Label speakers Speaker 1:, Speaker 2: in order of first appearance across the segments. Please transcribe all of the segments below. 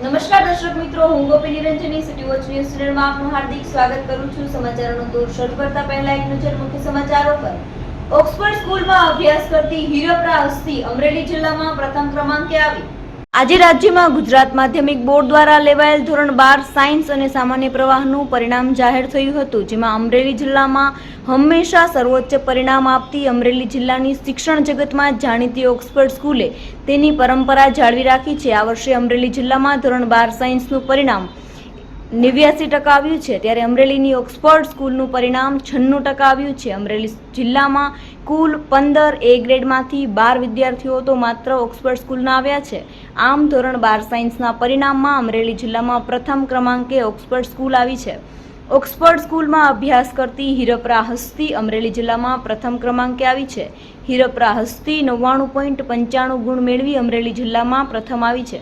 Speaker 1: નમસ્કાર દર્શક મિત્રો, હું Gopi Niranjani city watch news ચેનલમાં આપનું હાર્દિક સ્વાગત કરું છું. સમાચારોનો દોર શરૂ કરતા પહેલા એક નજર મુખ્ય સમાચારો પર. ઓક્સફર્ડ સ્કૂલમાં અભ્યાસ કરતી હીરપ્રા હસ્તી અમરેલી જિલ્લામાં પ્રથમ ક્રમાંકે આવી. આજે રાજ્યમાં ગુજરાત માધ્યમિક બોર્ડ દ્વારા લેવાયેલ ધોરણ બાર સાયન્સ અને સામાન્ય પ્રવાહનું પરિણામ જાહેર થયું હતું, જેમાં અમરેલી જિલ્લામાં હંમેશા સર્વોચ્ચ પરિણામ આપતી અમરેલી જિલ્લાની શિક્ષણ જગતમાં જાણીતી ઓક્સફર્ડ સ્કૂલે તેની પરંપરા જાળવી રાખી છે. આ વર્ષે અમરેલી જિલ્લામાં ધોરણ બાર સાયન્સનું પરિણામ નેવ્યાસી ટકા આવ્યું છે, ત્યારે અમરેલીની ઓક્સફર્ડ સ્કૂલનું પરિણામ છન્નું ટકા આવ્યું છે. અમરેલી જિલ્લામાં કુલ પંદર એ ગ્રેડમાંથી બાર વિદ્યાર્થીઓ તો માત્ર ઓક્સફર્ડ સ્કૂલના આવ્યા છે. આમ ધોરણ બાર સાયન્સના પરિણામમાં અમરેલી જિલ્લામાં પ્રથમ ક્રમાંકે ઓક્સફર્ડ સ્કૂલ આવી છે. ઓક્સફર્ડ સ્કૂલમાં અભ્યાસ કરતી હિરપરા હસ્તી અમરેલી જિલ્લામાં પ્રથમ ક્રમાંકે આવી છે. હિરપરા હસ્તી નવ્વાણું પોઈન્ટ પંચાણું ગુણ મેળવી અમરેલી જિલ્લામાં પ્રથમ આવી છે.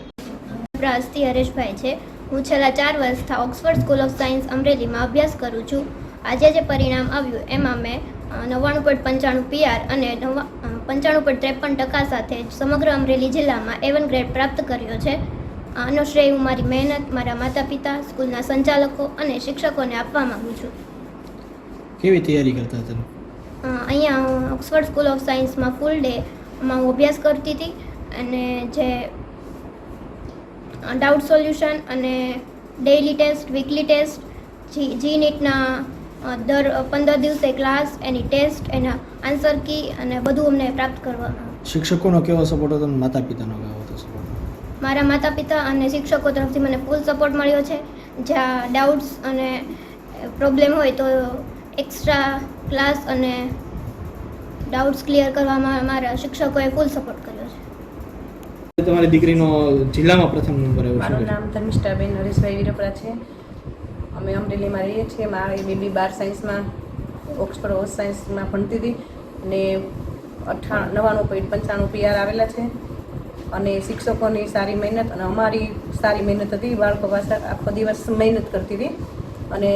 Speaker 2: હસ્તી હરેશભાઈ છે. હું છેલ્લા ચાર વર્ષથી ઓક્સફર્ડ સ્કૂલ ઓફ સાયન્સ અમરેલીમાં અભ્યાસ કરું છું. આજે જે પરિણામ આવ્યું, એમાં મેં નવ્વાણું પોઈન્ટ પંચાણું પીઆર અને નવ્વા પંચાણું પોઈન્ટ ત્રેપન ટકા સાથે સમગ્ર અમરેલી જિલ્લામાં એવન ગ્રેડ પ્રાપ્ત કર્યો છે. આનો શ્રેય હું મારી મહેનત મારા માતા પિતા સ્કૂલના સંચાલકો અને શિક્ષકોને આપવા માગું છું.
Speaker 3: કેવી તૈયારી કરતા હતા
Speaker 2: અહીંયા હું ઓક્સફર્ડ સ્કૂલ ઓફ સાયન્સમાં ફૂલ ડેમાં હું અભ્યાસ કરતી હતી અને જે ડાઉટ સોલ્યુશન અને ડેઇલી ટેસ્ટ વીકલી ટેસ્ટ જી જી નીટના દર પંદર દિવસે ક્લાસ એની ટેસ્ટ એના આન્સર કી અને બધું અમને પ્રાપ્ત કરવામાં
Speaker 3: શિક્ષકોનો કેવો સપોર્ટ હતો માતા પિતાનો કેવો હતો સપોર્ટ
Speaker 2: મારા માતા પિતા અને શિક્ષકો તરફથી મને ફૂલ સપોર્ટ મળ્યો છે. જ્યાં ડાઉટ્સ અને પ્રોબ્લેમ હોય તો એક્સ્ટ્રા ક્લાસ અને ડાઉટ્સ ક્લિયર કરવામાં મારા શિક્ષકોએ ફૂલ સપોર્ટ કર્યો છે.
Speaker 3: તમારી દીકરીનો જિલ્લામાં પ્રથમ નંબર આવ્યો
Speaker 4: મારું નામ ધર્મિષ્ઠાબેન હરીશભાઈ વિરપરા છે. અમે અમરેલીમાં રહીએ છીએ. મારી બેબી બાર સાયન્સમાં ઓક્સફર્ડ હોસ્ટ સાયન્સમાં ભણતી હતી. અને અઠ્ઠા નવ્વાણું પોઈન્ટ પંચાણું પીઆર આવેલા છે. અને શિક્ષકોની સારી મહેનત અને અમારી સારી મહેનત હતી. બાળકો પાસે આખો દિવસ મહેનત કરતી હતી. અને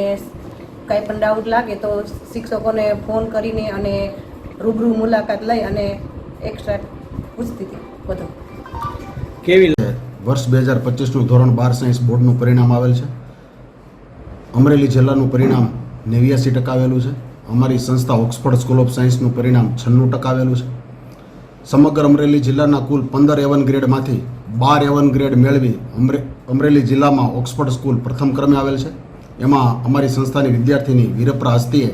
Speaker 4: કાંઈ પણ ડાઉટ લાગે તો શિક્ષકોને ફોન કરીને અને રૂબરૂ મુલાકાત લઈ અને એક્સ્ટ્રા પૂછતી હતી બધું.
Speaker 3: કેવી
Speaker 5: વર્ષ બે હજાર પચીસનું ધોરણ બાર સાયન્સ બોર્ડનું પરિણામ આવેલ છે? અમરેલી જિલ્લાનું પરિણામ નેવ્યાસી ટકા આવેલું છે. અમારી સંસ્થા ઓક્સફર્ડ સ્કૂલ ઓફ સાયન્સનું પરિણામ છન્નું ટકા આવેલું છે. સમગ્ર અમરેલી જિલ્લાના કુલ પંદર એવન ગ્રેડમાંથી બાર એવન ગ્રેડ મેળવી અમરે, અમરેલી જિલ્લામાં ઓક્સફર્ડ સ્કૂલ પ્રથમ ક્રમે આવેલ છે. એમાં અમારી સંસ્થાની વિદ્યાર્થીની વીરપ્રા હસ્તીએ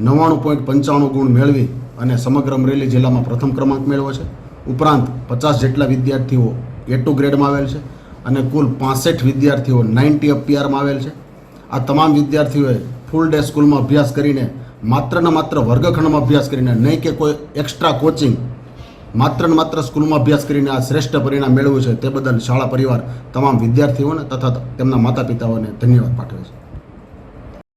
Speaker 5: નવ્વાણું પોઈન્ટ પંચાણું ગુણ મેળવી અને સમગ્ર અમરેલી જિલ્લામાં પ્રથમ ક્રમાંક મેળવ્યો છે. ઉપરાંત પચાસ જેટલા વિદ્યાર્થીઓ એ ટુ ગ્રેડમાં આવેલ છે અને કુલ પાસઠ વિદ્યાર્થીઓ નાઇન્ટી અપીઆરમાં આવેલ છે. આ તમામ વિદ્યાર્થીઓએ ફૂલ ડે સ્કૂલમાં અભ્યાસ કરીને માત્ર ને માત્ર વર્ગખંડમાં અભ્યાસ કરીને, નહીં કે કોઈ એક્સ્ટ્રા કોચિંગ માત્ર ને માત્ર સ્કૂલમાં અભ્યાસ કરીને આ શ્રેષ્ઠ પરિણામ મેળવ્યું છે, તે બદલ શાળા પરિવાર તમામ વિદ્યાર્થીઓને તથા તેમના માતા પિતાઓને ધન્યવાદ પાઠવે છે.